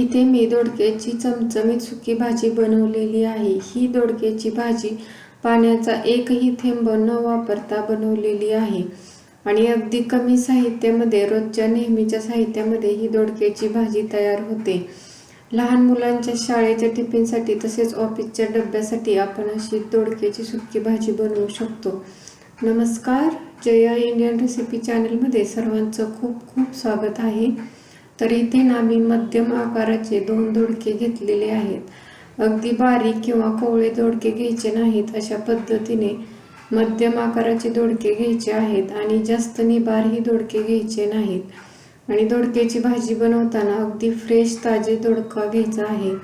इथे मी दोडक्याची चमचमीत सुकी भाजी बनवलेली आहे. ही दोडक्याची भाजी पाण्याचा एकही थेंब न वापरता बनवलेली आहे. आणि अगदी कमी साहित्यामध्ये रोजच्या नेहमीच्या साहित्यामध्ये ही दोडक्याची भाजी तयार होते. लहान मुलांच्या शाळेच्या टिफिनसाठी तसेच ऑफिसच्या डब्यासाठी आपण अशी दोडक्याची सुकी भाजी बनवू शकतो. नमस्कार जया इंडियन रेसिपी चॅनलमध्ये सर्वांचं खूप खूप स्वागत आहे. तर इथे ना मी मध्यम आकाराचे दोन दोडके घेतलेले आहेत. अगदी बारीक किंवा कोवळे दोडके घ्यायचे नाहीत अशा पद्धतीने मध्यम आकाराचे दोडके घ्यायचे आहेत आणि जास्त निबारही दोडके घ्यायचे नाहीत. आणि दोडक्याची भाजी बनवताना अगदी फ्रेश ताजे दोडका घ्यायचा आहे.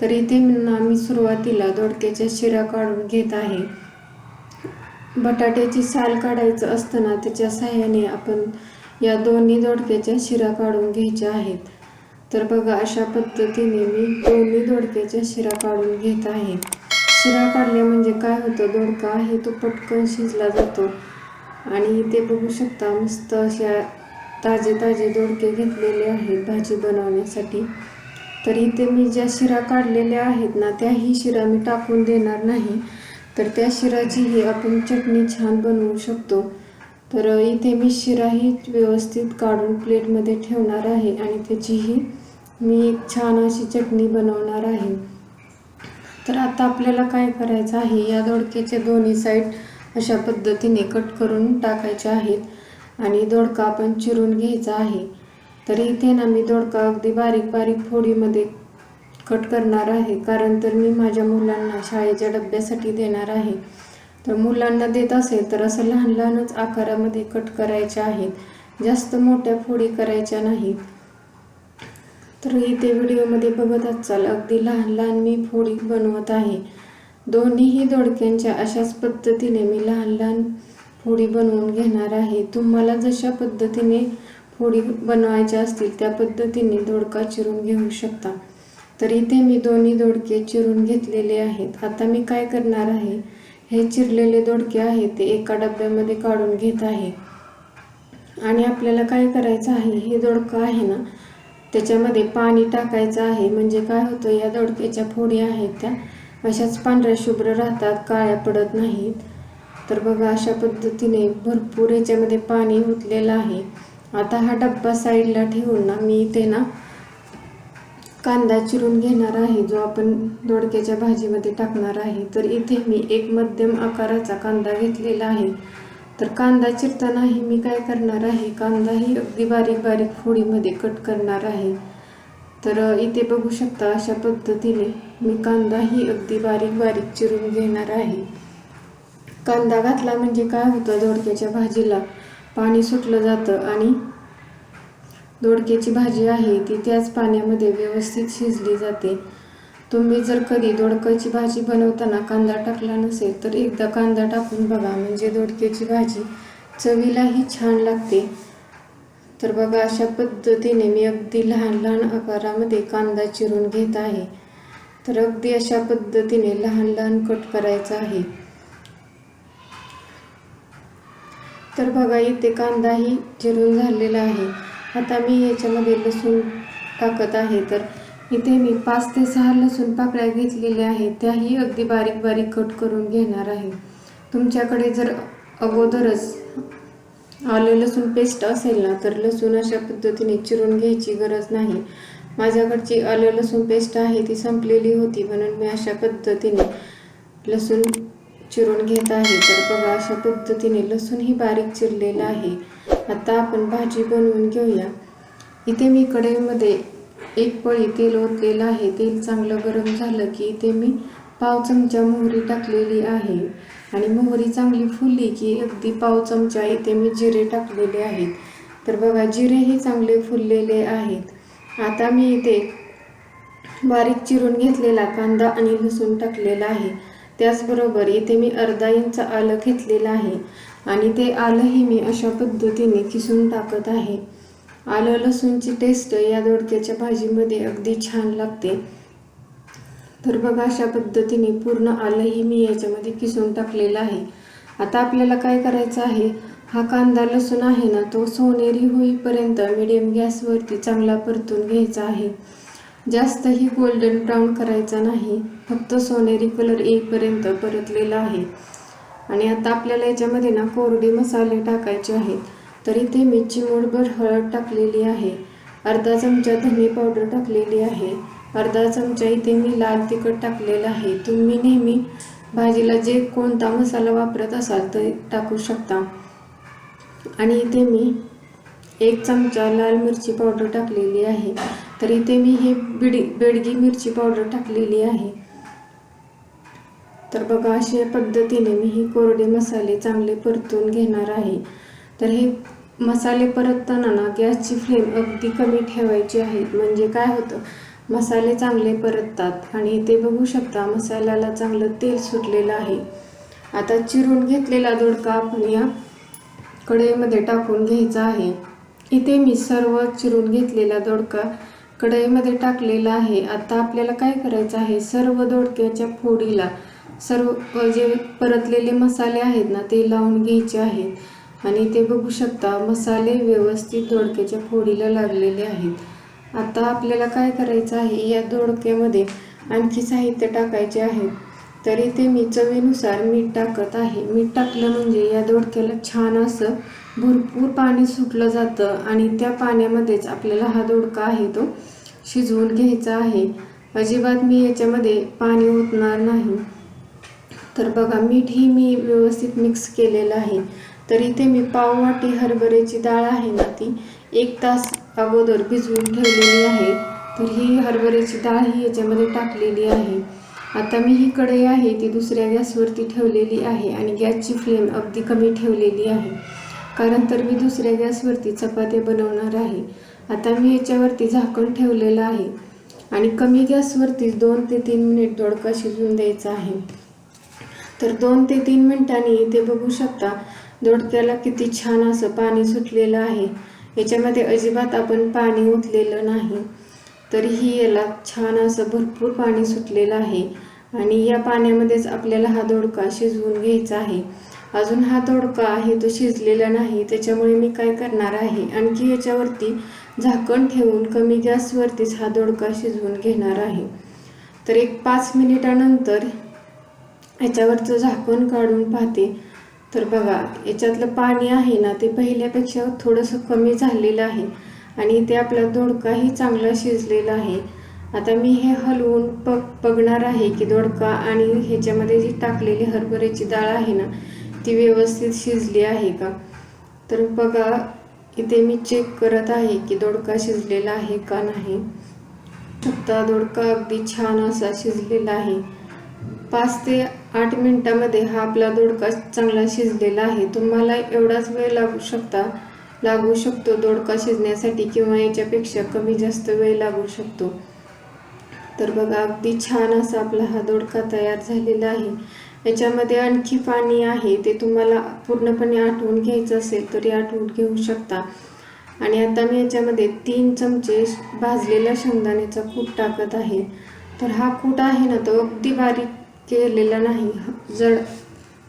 तर इथे ना मी सुरुवातीला दोडक्याच्या शिरा काढून घेत आहे. बटाट्याची साल काढायचं असताना त्याच्या साह्याने आपण या दोन्ही दोडक्याच्या शिरा काढून घ्यायच्या आहेत. तर बघा अशा पद्धतीने मी दोन्ही दोडक्याच्या शिरा काढून घेत आहे. शिरा काढल्या म्हणजे काय होतं? दोडका आहे तो पटकन शिजला जातो. आणि ते बघू शकता मस्त अशा ताजे ताजे दोडके घेतलेले आहेत भाजी बनवण्यासाठी. तर इथे मी ज्या शिरा काढलेल्या आहेत ना त्याही शिरा मी टाकून देणार नाही. तर त्या शिराचीही आपण चटणी छान बनवू शकतो. तर इथे मी शिराही व्यवस्थित काढून प्लेटमध्ये ठेवणार आहे आणि त्याचीही मी एक छान अशी चटणी बनवणार आहे. तर आता आपल्याला काय करायचं आहे? या दोडक्याचे दोन्ही साईड अशा पद्धतीने कट करून टाकायचे आहेत आणि दोडका आपण चिरून घ्यायचा आहे. तर इथे ना मी दोडका अगदी बारीक बारीक फोडीमध्ये कट करणार आहे कारण तर मी माझ्या मुलांना शाळेच्या डब्यासाठी देणार आहे. तर मुलांना देत असेल तर असं लहान लहानच आकारामध्ये कट करायचे आहेत. जास्त मोठ्या फोडी करायच्या नाहीत. तर इथे व्हिडिओमध्ये बघत असाल अगदी लहान लहान मी फोडी बनवत आहे. दोन्हीही दोडक्यांच्या अशाच पद्धतीने मी लहान लहान फोडी बनवून घेणार आहे. तुम्हाला जशा पद्धतीने फोडी बनवायच्या असतील त्या पद्धतीने दोडका चिरून घेऊ शकता. तर इथे मी दोन्ही दोडके चिरून घेतलेले आहेत. आता मी काय करणार आहे? हे चिरलेले दोडके आहे ते एका डब्यामध्ये काढून घेत आहे. आणि आपल्याला काय करायचं आहे? हे दोडकं आहे ना? त्याच्यामध्ये पाणी टाकायचं आहे. म्हणजे काय होतं? या दोडक्याच्या फोडी आहेत त्या. अशाच पांढऱ्या शुभ्र राहतात काळ्या पडत नाहीत. तर बघा अशा पद्धतीने भरपूर याच्यामध्ये पाणी ओतलेलं आहे. आता हा डब्बा साईडला ठेवून ना मी इथे ना कांदा चिरून घेणार आहे जो आपण दोडक्याच्या भाजीमध्ये टाकणार आहे. तर इथे मी एक मध्यम आकाराचा कांदा घेतलेला आहे. तर कांदा चिरतानाही मी काय करणार आहे कांदाही अगदी बारीक बारीक फोडीमध्ये कट करणार आहे. तर इथे बघू शकता अशा पद्धतीने मी कांदाही अगदी बारीक बारीक चिरून घेणार आहे. कांदा घातला म्हणजे काय होतं दोडक्याच्या भाजीला पाणी सुटलं जातं आणि दोडक्याची भाजी आहे ती त्याच पाण्यामध्ये व्यवस्थित शिजली जाते. तुम्ही जर कधी दोडक्याची भाजी बनवताना कांदा टाकला नसेल तर एकदा कांदा टाकून बघा. म्हणजे दोडक्याची भाजी चवीलाही छान लागते. तर बघा अशा पद्धतीने मी अगदी लहान लहान आकारामध्ये कांदा चिरून घेत आहे. तर अगदी अशा पद्धतीने लहान लहान कट करायचा आहे. तर बघा इथे कांदाही चिरून झालेला आहे. आता मी याच्यामध्ये लसूण टाकत आहे. तर इथे मी पाच ते सहा लसूण पाकळ्या घेतलेल्या आहेत. त्याही अगदी बारीक बारीक कट करून घेणार आहे. तुमच्याकडे जर अगोदरच आलं लसूण पेस्ट असेल ना तर लसूण अशा पद्धतीने चिरून घ्यायची गरज नाही. माझ्याकडची आलं लसूण पेस्ट आहे ती संपलेली होती म्हणून मी अशा पद्धतीने लसूण चिरून घेत आहे. तर बघा अशा पद्धतीने लसूण ही बारीक चिरलेलं आहे. आता आपण भाजी बनवून घेऊया. इथे मी कढईमध्ये एक पळी तेल ओतलेलं आहे. तेल चांगलं गरम झालं की इथे मी पाव चमचा मोहरी टाकलेली आहे. आणि मोहरी चांगली फुलली की अगदी पाव चमचा इथे मी जिरे टाकलेले आहेत. तर बघा जिरेही चांगले फुललेले आहेत. आता मी इथे बारीक चिरून घेतलेला कांदा आणि लसूण टाकलेला आहे. त्याचबरोबर इथे मी अर्धा इंच आलं घेतलेलं आहे आणि ते आलंही मी अशा पद्धतीने किसून टाकत आहे. आलं लसूणची टेस्ट या दोडक्याच्या भाजीमध्ये अगदी छान लागते. तर बघा अशा पद्धतीने पूर्ण आलंही मी याच्यामध्ये किसून टाकलेलं आहे. आता आपल्याला काय करायचं आहे? हा कांदा लसूण आहे ना तो सोनेरी होईपर्यंत मिडियम गॅसवरती चांगला परतून घ्यायचा आहे. जास्तही गोल्डन ब्राऊन करायचा नाही फक्त सोनेरी कलर येईपर्यंत परतलेला आहे. आणि आता आपल्याला याच्यामध्ये ना कोरडे मसाले टाकायचे आहेत. तर इथे मी चिमूटभर हळद टाकलेली आहे. अर्धा चमचा धने पावडर टाकलेली आहे. अर्धा चमचा इथे मी लाल तिखट टाकलेलं आहे. तुम्ही नेहमी भाजीला जे कोणता मसाला वापरत असाल ते टाकू शकता. आणि इथे मी एक चमचा लाल मिरची पावडर टाकलेली आहे. तर इथे मी हे बिडी बेडगी मिरची पावडर टाकलेली आहे. तर बघा अशा पद्धतीने मी हे कोरडे मसाले चांगले परतून घेणार आहे. तर हे मसाले परतताना ना गॅसची फ्लेम अगदी कमी ठेवायची आहे. म्हणजे काय होतं? मसाले चांगले परततात आणि इथे बघू शकता मसाल्याला चांगलं तेल सुटलेलं आहे. आता चिरून घेतलेला दोडका आपण या कढईमध्ये टाकून घ्यायचा आहे. इथे मी सर्व चिरून घेतलेला दोडका कढईमध्ये टाकलेला आहे. आता आपल्याला काय करायचं आहे? सर्व दोडक्याच्या फोडीला सर्व जे परतलेले मसाले आहेत ना ते लावून घ्यायचे आहेत. आणि ते बघू शकता मसाले व्यवस्थित दोडक्याच्या फोडीला लागलेले आहेत. आता आपल्याला काय करायचं आहे? या दोडक्यामध्ये आणखी साहित्य टाकायचे आहे. तरी ते मी चवीनुसार मीठ टाकत आहे. मीठ टाकलं म्हणजे या दोडक्याला छान असं भरपूर पाणी सुटलं जातं आणि त्या पाण्यामध्येच आपल्याला हा दोडका आहे तो शिजवून घ्यायचा आहे. अजिबात मी याच्यामध्ये पाणी ओतणार नाही. तर बघा मीठ ही मी व्यवस्थित मिक्स केलेलं आहे. तर इथे मी पाववाटी हरभऱ्याची डाळ आहे ना ती एक तास अगोदर भिजवून ठेवलेली आहे. तर ही हरभऱ्याची डाळ ही याच्यामध्ये टाकलेली आहे. आता मी ही कढई आहे ती दुसऱ्या गॅसवरती ठेवलेली आहे आणि गॅसची फ्लेम अगदी कमी ठेवलेली आहे. कारण तर मी दुसऱ्या गॅसवरती चपात्या बनवणार आहे. आता मी याच्यावरती झाकण ठेवलेलं आहे. आणि कमी गॅसवरती दोन ते तीन मिनिट दोडका शिजवून द्यायचा आहे. तर दोन ते तीन मिनिटांनी इथे बघू शकता दोडक्याला किती छान असं पाणी सुटलेलं आहे. याच्यामध्ये अजिबात आपण पाणी ओतलेलं नाही. तरीही याला छान असं भरपूर पाणी सुटलेलं आहे. आणि या पाण्यामध्येच आपल्याला हा दोडका शिजवून घ्यायचा आहे. अजून हा दोडका आहे तो शिजलेला नाही त्याच्यामुळे मी काय करणार आहे? आणखी याच्यावरती झाकण ठेवून कमी गॅसवरतीच हा दोडका शिजवून घेणार आहे. तर एक पाच मिनिटानंतर याच्यावरचं झाकण काढून पाहते. तर बघा याच्यातलं पाणी आहे ना ते पहिल्यापेक्षा थोडंसं कमी झालेलं आहे. आणि ते आपला दोडकाही चांगला शिजलेला आहे. आता मी हे हलवून पग बघणार आहे की दोडका आणि ह्याच्यामध्ये जी टाकलेली हरभऱ्याची डाळ आहे ना ती व्यवस्थित शिजली आहे का? तर बघा इथे मी चेक करत आहे की दोडका शिजलेला आहे का नाही. आता दोडका अगदी छान असा शिजलेला आहे. पाच ते आठ मिनटामध्ये हा आपला दोडका चांगला शिजलेला आहे. तुम्हाला एवढाच वेळ लागू शकता लागू शकतो दोडका शिजण्यासाठी किंवा याच्यापेक्षा कमी जास्त वेळ लागू शकतो. तर बघा अगदी छान असा आपला हा दोडका तयार झालेला आहे. याच्यामध्ये आणखी पाणी आहे ते तुम्हाला पूर्णपणे आठवून घ्यायचं असेल तरी आठवून घेऊ शकता. आणि आता मी याच्यामध्ये तीन चमचे भाजलेल्या शेंगदाण्याचा कूट टाकत आहे. तर हा कूट आहे ना तो अगदी बारीक केलेला नाही. जड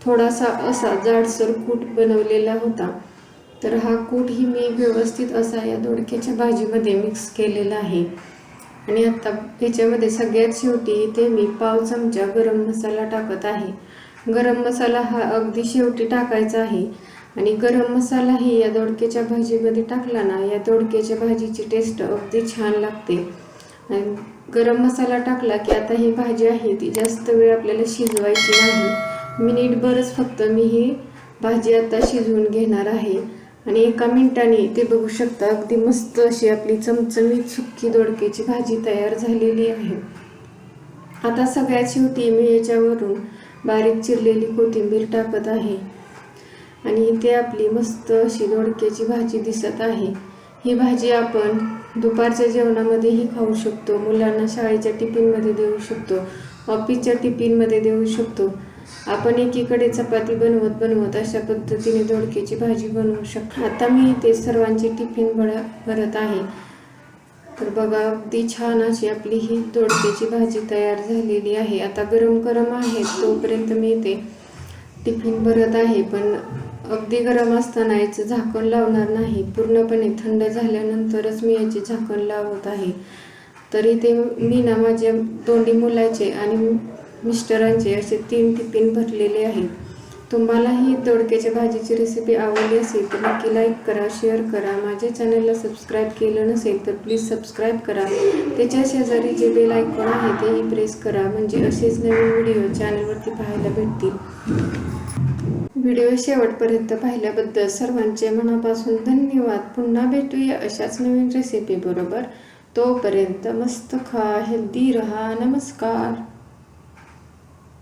थोडासा असा जाडसर कूट बनवलेला होता. तर हा कूट ही मी व्यवस्थित असा या दोडक्याच्या भाजीमध्ये मिक्स केलेला आहे. आणि आता ह्याच्यामध्ये सगळ्यात शेवटी इथे मी पाव चमचा गरम मसाला टाकत आहे. गरम मसाला हा अगदी शेवटी टाकायचा आहे. आणि गरम मसाला ही या दोडक्याच्या भाजीमध्ये टाकला ना या दोडक्याच्या भाजीची टेस्ट अगदी छान लागते. आणि गरम मसाला टाकला की आता ही भाजी आहे ती जास्त वेळ आपल्याला शिजवायची नाही. मिनिटभरच फक्त मी ही भाजी आता शिजवून घेणार आहे. आणि एका मिनिटाने ते बघू शकता अगदी मस्त अशी आपली चमचमीत सुक्की दोडक्याची भाजी तयार झालेली आहे. आता सगळ्यात शेवटी मी याच्यावरून बारीक चिरलेली कोथिंबीर टाकत आहे. आणि इथे आपली मस्त अशी दोडक्याची भाजी दिसत आहे. ही भाजी आपण दुपारच्या जेवणामध्येही खाऊ शकतो. मुलांना शाळेच्या टिफिनमध्ये देऊ शकतो. ऑफिसच्या टिफिनमध्ये देऊ शकतो. आपण एकीकडे चपाती बनवत बनवत अशा पद्धतीने दोडक्याची भाजी बनवू शकतो. आता मी इथे सर्वांचे टिफिन बळ भरत आहे. तर बघा अगदी छान अशी आपली ही दोडक्याची भाजी तयार झालेली आहे. आता गरम गरम आहे तोपर्यंत मी इथे टिफिन भरत आहे. पण अगदी गरम असताना याचं झाकण लावणार नाही. पूर्णपणे थंड झाल्यानंतरच मी याचे झाकण लावत आहे. तरी ते मी ना माझ्या दोन्ही मुलाचे आणि मिस्टरांचे असे तीन टिफिन भरलेले आहेत. तुम्हालाही दोडक्याच्या भाजीची रेसिपी आवडली असेल तर नक्की लाईक करा शेअर करा. माझ्या चॅनलला सबस्क्राईब केलं नसेल तर प्लीज सबस्क्राईब करा. त्याच्या शेजारी जे बेल आयकॉन आहे तेही प्रेस करा. म्हणजे असेच नवीन व्हिडिओ चॅनलवरती पाहायला भेटतील. व्हिडिओ शेवटपर्यंत पाहिल्याबद्दल सर्वांचे मनापासून धन्यवाद. पुन्हा भेटूया अशाच नवीन रेसिपी बरोबर. तोपर्यंत मस्त खा हेल्दी रहा. नमस्कार.